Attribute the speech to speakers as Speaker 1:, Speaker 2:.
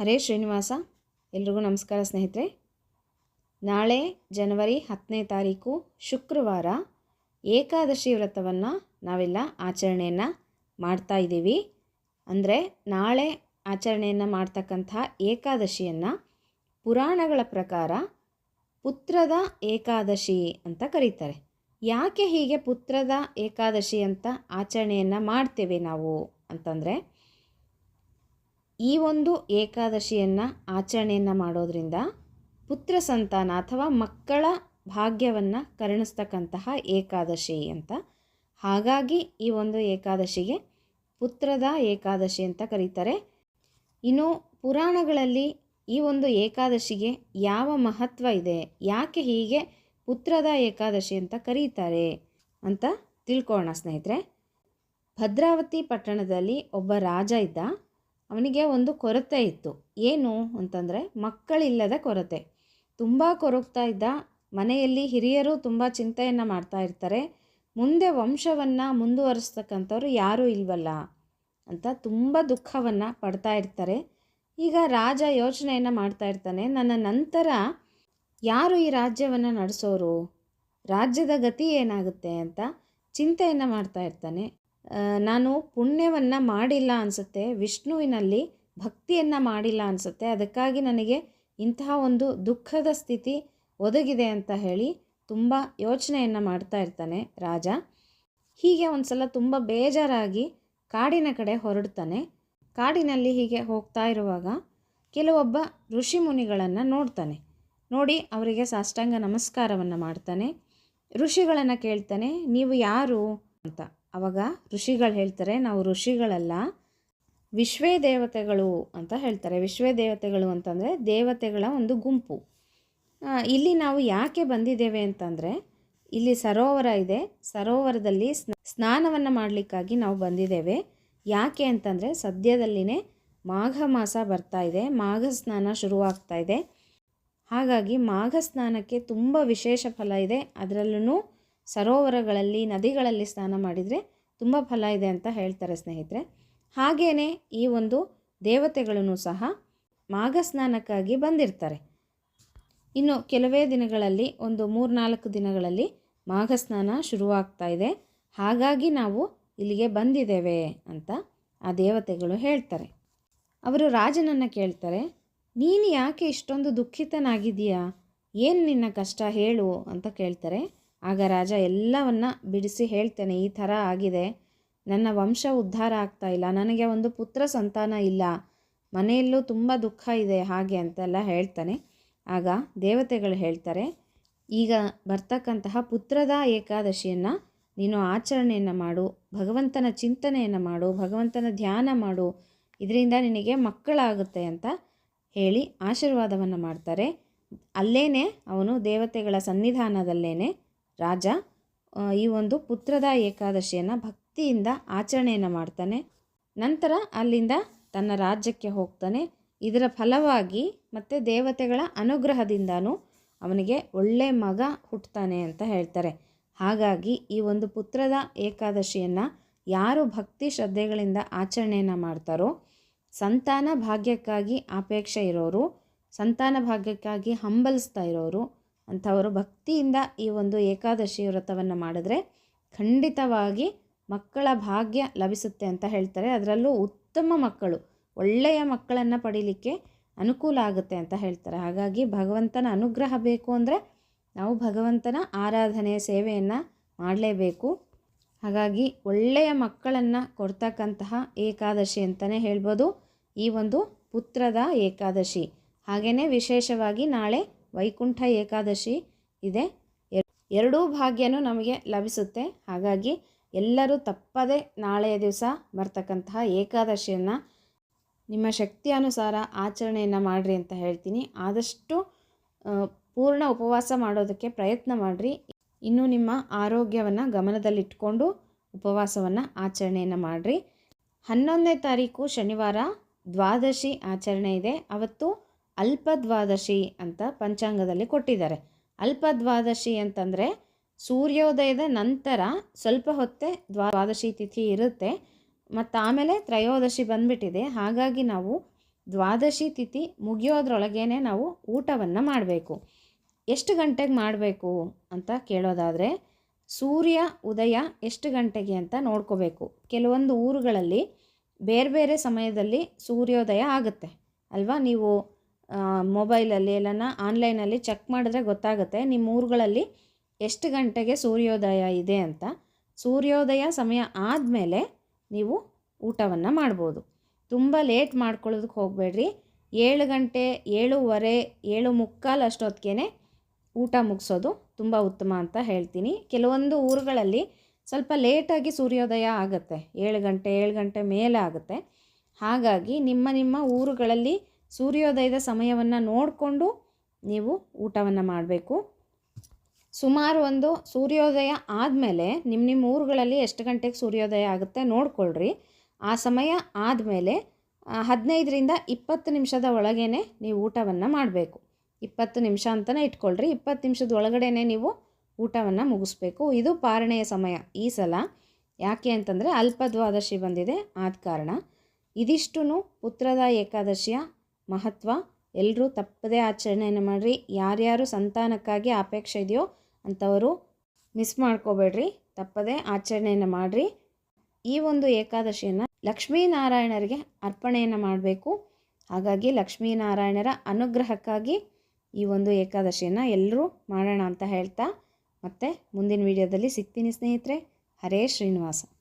Speaker 1: ಹರೇ ಶ್ರೀನಿವಾಸ, ಎಲ್ರಿಗೂ ನಮಸ್ಕಾರ ಸ್ನೇಹಿತರೆ. ನಾಳೆ ಜನವರಿ ಹತ್ತನೇ ತಾರೀಕು ಶುಕ್ರವಾರ ಏಕಾದಶಿ ವ್ರತವನ್ನು ನಾವೆಲ್ಲ ಆಚರಣೆಯನ್ನು ಮಾಡ್ತಾ ಇದ್ದೀವಿ. ಅಂದರೆ ನಾಳೆ ಆಚರಣೆಯನ್ನು ಮಾಡ್ತಕ್ಕಂಥ ಏಕಾದಶಿಯನ್ನು ಪುರಾಣಗಳ ಪ್ರಕಾರ ಪುತ್ರದ ಏಕಾದಶಿ ಅಂತ ಕರೀತಾರೆ. ಯಾಕೆ ಹೀಗೆ ಪುತ್ರದ ಏಕಾದಶಿ ಅಂತ ಆಚರಣೆಯನ್ನು ಮಾಡ್ತೇವೆ ನಾವು ಅಂತಂದರೆ ಈ ಒಂದು ಏಕಾದಶಿಯನ್ನು ಆಚರಣೆಯನ್ನು ಮಾಡೋದ್ರಿಂದ ಪುತ್ರ ಸಂತಾನ ಅಥವಾ ಮಕ್ಕಳ ಭಾಗ್ಯವನ್ನು ಕರುಣಿಸ್ತಕ್ಕಂತಹ ಏಕಾದಶಿ ಅಂತ. ಹಾಗಾಗಿ ಈ ಒಂದು ಏಕಾದಶಿಗೆ ಪುತ್ರದ ಏಕಾದಶಿ ಅಂತ ಕರೀತಾರೆ. ಇನ್ನು ಪುರಾಣಗಳಲ್ಲಿ ಈ ಒಂದು ಏಕಾದಶಿಗೆ ಯಾವ ಮಹತ್ವ ಇದೆ? ಯಾಕೆ ಹೀಗೆ ಪುತ್ರದ ಏಕಾದಶಿ ಅಂತ ಕರೀತಾರೆ ಅಂತ ತಿಳ್ಕೊಳ್ಳೋಣ ಸ್ನೇಹಿತರೆ. ಭದ್ರಾವತಿ ಪಟ್ಟಣದಲ್ಲಿ ಒಬ್ಬ ರಾಜ ಇದ್ದ. ಅವನಿಗೆ ಒಂದು ಕೊರತೆ ಇತ್ತು. ಏನು ಅಂತಂದರೆ ಮಕ್ಕಳಿಲ್ಲದ ಕೊರತೆ. ತುಂಬ ಕೊರಗ್ತಾ ಇದ್ದ ಮನೆಯಲ್ಲಿ ಹಿರಿಯರು ತುಂಬ ಚಿಂತೆಯನ್ನು ಮಾಡ್ತಾ ಇರ್ತಾರೆ. ಮುಂದೆ ವಂಶವನ್ನು ಮುಂದುವರಿಸ್ತಕ್ಕಂಥವ್ರು ಯಾರೂ ಇಲ್ವಲ್ಲ ಅಂತ ತುಂಬ ದುಃಖವನ್ನು ಪಡ್ತಾ ಇರ್ತಾರೆ. ಈಗ ರಾಜ ಯೋಚನೆಯನ್ನು ಮಾಡ್ತಾ ಇರ್ತಾನೆ. ನನ್ನ ನಂತರ ಯಾರು ಈ ರಾಜ್ಯವನ್ನು ನಡೆಸೋರು? ರಾಜ್ಯದ ಗತಿ ಏನಾಗುತ್ತೆ ಅಂತ ಚಿಂತೆಯನ್ನು ಮಾಡ್ತಾ ಇರ್ತಾನೆ. ನಾನು ಪುಣ್ಯವನ್ನು ಮಾಡಿಲ್ಲ ಅನಿಸುತ್ತೆ, ವಿಷ್ಣುವಿನಲ್ಲಿ ಭಕ್ತಿಯನ್ನು ಮಾಡಿಲ್ಲ ಅನಿಸುತ್ತೆ, ಅದಕ್ಕಾಗಿ ನನಗೆ ಇಂತಹ ಒಂದು ದುಃಖದ ಸ್ಥಿತಿ ಒದಗಿದೆ ಅಂತ ಹೇಳಿ ತುಂಬ ಯೋಚನೆಯನ್ನು ಮಾಡ್ತಾ ಇರ್ತಾನೆ ರಾಜ. ಹೀಗೆ ಒಂದು ಸಲ ತುಂಬ ಬೇಜಾರಾಗಿ ಕಾಡಿನ ಕಡೆ ಹೊರಡ್ತಾನೆ. ಕಾಡಿನಲ್ಲಿ ಹೀಗೆ ಹೋಗ್ತಾ ಇರುವಾಗ ಕೆಲವೊಬ್ಬ ಋಷಿ ಮುನಿಗಳನ್ನು ನೋಡ್ತಾನೆ. ನೋಡಿ, ಅವರಿಗೆ ಸಾಷ್ಟಾಂಗ ನಮಸ್ಕಾರವನ್ನು ಮಾಡ್ತಾನೆ. ಋಷಿಗಳನ್ನು ಕೇಳ್ತಾನೆ, ನೀವು ಯಾರು? ಅಂತ. ಅವಾಗ ಋಷಿಗಳು ಹೇಳ್ತಾರೆ, ನಾವು ಋಷಿಗಳಲ್ಲ, ವಿಶ್ವೇ ದೇವತೆಗಳು ಅಂತ ಹೇಳ್ತಾರೆ. ವಿಶ್ವೇ ದೇವತೆಗಳು ಅಂತಂದರೆ ದೇವತೆಗಳ ಒಂದು ಗುಂಪು. ಇಲ್ಲಿ ನಾವು ಯಾಕೆ ಬಂದಿದ್ದೇವೆ ಅಂತಂದರೆ, ಇಲ್ಲಿ ಸರೋವರ ಇದೆ. ಸರೋವರದಲ್ಲಿ ಸ್ನಾನವನ್ನು ಮಾಡಲಿಕ್ಕಾಗಿ ನಾವು ಬಂದಿದ್ದೇವೆ. ಯಾಕೆ ಅಂತಂದರೆ, ಸದ್ಯದಲ್ಲಿನೇ ಮಾಘ ಮಾಸ ಬರ್ತಾ ಇದೆ. ಮಾಘ ಸ್ನಾನ ಶುರುವಾಗ್ತಾ ಇದೆ. ಹಾಗಾಗಿ ಮಾಘ ಸ್ನಾನಕ್ಕೆ ತುಂಬ ವಿಶೇಷ ಫಲ ಇದೆ. ಅದರಲ್ಲೂ ಸರೋವರಗಳಲ್ಲಿ, ನದಿಗಳಲ್ಲಿ ಸ್ನಾನ ಮಾಡಿದರೆ ತುಂಬ ಫಲ ಇದೆ ಅಂತ ಹೇಳ್ತಾರೆ ಸ್ನೇಹಿತರೆ. ಹಾಗೆಯೇ ಈ ಒಂದು ದೇವತೆಗಳನ್ನು ಸಹ ಮಾಘ ಸ್ನಾನಕ್ಕಾಗಿ ಬಂದಿರ್ತಾರೆ. ಇನ್ನು ಕೆಲವೇ ದಿನಗಳಲ್ಲಿ, ಒಂದು ಮೂರ್ನಾಲ್ಕು ದಿನಗಳಲ್ಲಿ ಮಾಘ ಸ್ನಾನ ಶುರುವಾಗ್ತಾ ಇದೆ. ಹಾಗಾಗಿ ನಾವು ಇಲ್ಲಿಗೆ ಬಂದಿದ್ದೇವೆ ಅಂತ ಆ ದೇವತೆಗಳು ಹೇಳ್ತಾರೆ. ಅವರು ರಾಜನನ್ನು ಕೇಳ್ತಾರೆ, ನೀನು ಯಾಕೆ ಇಷ್ಟೊಂದು ದುಃಖಿತನಾಗಿದೆಯಾ ಏನು ನಿನ್ನ ಕಷ್ಟ ಹೇಳು? ಅಂತ ಕೇಳ್ತಾರೆ. ಆಗ ರಾಜ, ಎಲ್ಲವನ್ನ ಬಿಡಿಸಿ ಹೇಳ್ತೇನೆ, ಈ ಥರ ಆಗಿದೆ. ನನ್ನ ವಂಶ ಉದ್ಧಾರ ಆಗ್ತಾ ಇಲ್ಲ, ನನಗೆ ಒಂದು ಪುತ್ರ ಸಂತಾನ ಇಲ್ಲ, ಮನೆಯಲ್ಲೂ ತುಂಬ ದುಃಖ ಇದೆ, ಹಾಗೆ ಅಂತೆಲ್ಲ ಹೇಳ್ತಾನೆ. ಆಗ ದೇವತೆಗಳು ಹೇಳ್ತಾರೆ, ಈಗ ಬರ್ತಕ್ಕಂತಹ ಪುತ್ರದ ಏಕಾದಶಿಯನ್ನು ನೀನು ಆಚರಣೆಯನ್ನು ಮಾಡು, ಭಗವಂತನ ಚಿಂತನೆಯನ್ನು ಮಾಡು, ಭಗವಂತನ ಧ್ಯಾನ ಮಾಡು, ಇದರಿಂದ ನಿನಗೆ ಮಕ್ಕಳಾಗುತ್ತೆ ಅಂತ ಹೇಳಿ ಆಶೀರ್ವಾದವನ್ನು ಮಾಡ್ತಾರೆ. ಅಲ್ಲೇ ಅವನು ದೇವತೆಗಳ ಸನ್ನಿಧಾನದಲ್ಲೇ ರಾಜ ಈ ಒಂದು ಪುತ್ರದ ಏಕಾದಶಿಯನ್ನು ಭಕ್ತಿಯಿಂದ ಆಚರಣೆಯನ್ನು ಮಾಡ್ತಾನೆ. ನಂತರ ಅಲ್ಲಿಂದ ತನ್ನ ರಾಜ್ಯಕ್ಕೆ ಹೋಗ್ತಾನೆ. ಇದರ ಫಲವಾಗಿ ಮತ್ತು ದೇವತೆಗಳ ಅನುಗ್ರಹದಿಂದನೂ ಅವನಿಗೆ ಒಳ್ಳೆ ಮಗ ಹುಟ್ಟುತ್ತಾನೆ ಅಂತ ಹೇಳ್ತಾರೆ. ಹಾಗಾಗಿ ಈ ಒಂದು ಪುತ್ರದ ಏಕಾದಶಿಯನ್ನು ಯಾರು ಭಕ್ತಿ ಶ್ರದ್ಧೆಗಳಿಂದ ಆಚರಣೆಯನ್ನು ಮಾಡ್ತಾರೋ, ಸಂತಾನ ಭಾಗ್ಯಕ್ಕಾಗಿ ಅಪೇಕ್ಷೆ ಇರೋರು, ಸಂತಾನ ಭಾಗ್ಯಕ್ಕಾಗಿ ಹಂಬಲಿಸ್ತಾ ಇರೋರು ಅಂಥವರು ಭಕ್ತಿಯಿಂದ ಈ ಒಂದು ಏಕಾದಶಿ ವ್ರತವನ್ನು ಮಾಡಿದ್ರೆ ಖಂಡಿತವಾಗಿ ಮಕ್ಕಳ ಭಾಗ್ಯ ಲಭಿಸುತ್ತೆ ಅಂತ ಹೇಳ್ತಾರೆ. ಅದರಲ್ಲೂ ಉತ್ತಮ ಮಕ್ಕಳು, ಒಳ್ಳೆಯ ಮಕ್ಕಳನ್ನು ಪಡೀಲಿಕ್ಕೆ ಅನುಕೂಲ ಆಗುತ್ತೆ ಅಂತ ಹೇಳ್ತಾರೆ. ಹಾಗಾಗಿ ಭಗವಂತನ ಅನುಗ್ರಹ ಬೇಕು ಅಂದರೆ ನಾವು ಭಗವಂತನ ಆರಾಧನೆ, ಸೇವೆಯನ್ನು ಮಾಡಲೇಬೇಕು. ಹಾಗಾಗಿ ಒಳ್ಳೆಯ ಮಕ್ಕಳನ್ನು ಕೊಡ್ತಕ್ಕಂತಹ ಏಕಾದಶಿ ಅಂತಲೇ ಹೇಳ್ಬೋದು. ಈ ಒಂದು ಪುತ್ರದ ಏಕಾದಶಿ. ಹಾಗೆಯೇ ವಿಶೇಷವಾಗಿ ನಾಳೆ ವೈಕುಂಠ ಏಕಾದಶಿ ಇದೆ. ಎರಡೂ ಭಾಗ್ಯನೂ ನಮಗೆ ಲಭಿಸುತ್ತೆ. ಹಾಗಾಗಿ ಎಲ್ಲರೂ ತಪ್ಪದೆ ನಾಳೆಯ ದಿವಸ ಬರ್ತಕ್ಕಂತಹ ಏಕಾದಶಿಯನ್ನು ನಿಮ್ಮ ಶಕ್ತಿ ಅನುಸಾರ ಆಚರಣೆಯನ್ನು ಮಾಡಿರಿ ಅಂತ ಹೇಳ್ತೀನಿ. ಆದಷ್ಟು ಪೂರ್ಣ ಉಪವಾಸ ಮಾಡೋದಕ್ಕೆ ಪ್ರಯತ್ನ ಮಾಡಿರಿ. ಇನ್ನು ನಿಮ್ಮ ಆರೋಗ್ಯವನ್ನು ಗಮನದಲ್ಲಿಟ್ಕೊಂಡು ಉಪವಾಸವನ್ನು ಆಚರಣೆಯನ್ನು ಮಾಡಿರಿ. ಹನ್ನೊಂದನೇ ತಾರೀಕು ಶನಿವಾರ ದ್ವಾದಶಿ ಆಚರಣೆ ಇದೆ. ಅವತ್ತು ಅಲ್ಪ ದ್ವಾದಶಿ ಅಂತ ಪಂಚಾಂಗದಲ್ಲಿ ಕೊಟ್ಟಿದ್ದಾರೆ. ಅಲ್ಪದ್ವಾದಶಿ ಅಂತಂದರೆ ಸೂರ್ಯೋದಯದ ನಂತರ ಸ್ವಲ್ಪ ಹೊತ್ತೇ ದ್ವಾದಶಿ ತಿಥಿ ಇರುತ್ತೆ. ಮತ್ತು ಆಮೇಲೆ ತ್ರಯೋದಶಿ ಬಂದ್ಬಿಟ್ಟಿದೆ. ಹಾಗಾಗಿ ನಾವು ದ್ವಾದಶಿ ತಿಥಿ ಮುಗಿಯೋದ್ರೊಳಗೇನೆ ನಾವು ಊಟವನ್ನು ಮಾಡಬೇಕು. ಎಷ್ಟು ಗಂಟೆಗೆ ಮಾಡಬೇಕು ಅಂತ ಕೇಳೋದಾದರೆ ಸೂರ್ಯ, ಉದಯ ಎಷ್ಟು ಗಂಟೆಗೆ ಅಂತ ನೋಡ್ಕೋಬೇಕು. ಕೆಲವೊಂದು ಊರುಗಳಲ್ಲಿ ಬೇರೆ ಬೇರೆ ಸಮಯದಲ್ಲಿ ಸೂರ್ಯೋದಯ ಆಗುತ್ತೆ. ಅಲ್ವಾ? ನೀವು ಮೊಬೈಲಲ್ಲಿ ಎಲ್ಲನ ಆನ್ಲೈನಲ್ಲಿ ಚೆಕ್ ಮಾಡಿದ್ರೆ ಗೊತ್ತಾಗುತ್ತೆ ನಿಮ್ಮ ಊರುಗಳಲ್ಲಿ ಎಷ್ಟು ಗಂಟೆಗೆ ಸೂರ್ಯೋದಯ ಇದೆ ಅಂತ. ಸೂರ್ಯೋದಯ ಸಮಯ ಆದಮೇಲೆ ನೀವು ಊಟವನ್ನು ಮಾಡ್ಬೋದು. ತುಂಬ ಲೇಟ್ ಮಾಡ್ಕೊಳ್ಳೋದಕ್ಕೆ ಹೋಗಬೇಡ್ರಿ. ಏಳು ಗಂಟೆ, ಏಳುವರೆ, ಏಳು ಮುಕ್ಕಾಲು ಅಷ್ಟೊತ್ತಿಗೆ ಊಟ ಮುಗಿಸೋದು ತುಂಬ ಉತ್ತಮ ಅಂತ ಹೇಳ್ತೀನಿ. ಕೆಲವೊಂದು ಊರುಗಳಲ್ಲಿ ಸ್ವಲ್ಪ ಲೇಟಾಗಿ ಸೂರ್ಯೋದಯ ಆಗುತ್ತೆ. ಏಳು ಗಂಟೆ ಏಳು ಗಂಟೆ ಮೇಲೆ ಆಗುತ್ತೆ. ಹಾಗಾಗಿ ನಿಮ್ಮ ನಿಮ್ಮ ಊರುಗಳಲ್ಲಿ ಸೂರ್ಯೋದಯದ ಸಮಯವನ್ನು ನೋಡಿಕೊಂಡು ನೀವು ಊಟವನ್ನು ಮಾಡಬೇಕು. ಸುಮಾರು ಒಂದು ಸೂರ್ಯೋದಯ ಆದಮೇಲೆ ನಿಮ್ಮ ನಿಮ್ಮ ಊರುಗಳಲ್ಲಿ ಎಷ್ಟು ಗಂಟೆಗೆ ಸೂರ್ಯೋದಯ ಆಗುತ್ತೆ ನೋಡ್ಕೊಳ್ರಿ. ಆ ಸಮಯ ಆದಮೇಲೆ ಹದಿನೈದರಿಂದ ಇಪ್ಪತ್ತು ನಿಮಿಷದ ಒಳಗೇ ನೀವು ಊಟವನ್ನು ಮಾಡಬೇಕು. ಇಪ್ಪತ್ತು ನಿಮಿಷ ಅಂತಲೇ ಇಟ್ಕೊಳ್ರಿ. ಇಪ್ಪತ್ತು ನಿಮಿಷದ ಒಳಗಡೆ ನೀವು ಊಟವನ್ನು ಮುಗಿಸ್ಬೇಕು. ಇದು ಪಾರಣೆಯ ಸಮಯ ಈ ಸಲ. ಯಾಕೆ ಅಂತಂದರೆ ಅಲ್ಪ ದ್ವಾದಶಿ ಬಂದಿದೆ. ಆದ ಕಾರಣ. ಇದಿಷ್ಟು ಪುತ್ರದ ಏಕಾದಶಿಯ ಮಹತ್ವ. ಎಲ್ಲರೂ ತಪ್ಪದೇ ಆಚರಣೆಯನ್ನು ಮಾಡಿರಿ. ಯಾರ್ಯಾರು ಸಂತಾನಕ್ಕಾಗಿ ಅಪೇಕ್ಷೆ ಇದೆಯೋ ಅಂಥವರು ಮಿಸ್ ಮಾಡ್ಕೋಬೇಡ್ರಿ. ತಪ್ಪದೇ ಆಚರಣೆಯನ್ನು ಮಾಡಿರಿ. ಈ ಒಂದು ಏಕಾದಶಿಯನ್ನು ಲಕ್ಷ್ಮೀನಾರಾಯಣರಿಗೆ ಅರ್ಪಣೆಯನ್ನು ಮಾಡಬೇಕು. ಹಾಗಾಗಿ ಲಕ್ಷ್ಮೀನಾರಾಯಣರ ಅನುಗ್ರಹಕ್ಕಾಗಿ ಈ ಒಂದು ಏಕಾದಶಿಯನ್ನು ಎಲ್ಲರೂ ಮಾಡೋಣ ಅಂತ ಹೇಳ್ತಾ ಮತ್ತೆ ಮುಂದಿನ ವಿಡಿಯೋದಲ್ಲಿ ಸಿಗ್ತೀನಿ ಸ್ನೇಹಿತರೆ. ಹರೇ ಶ್ರೀನಿವಾಸ.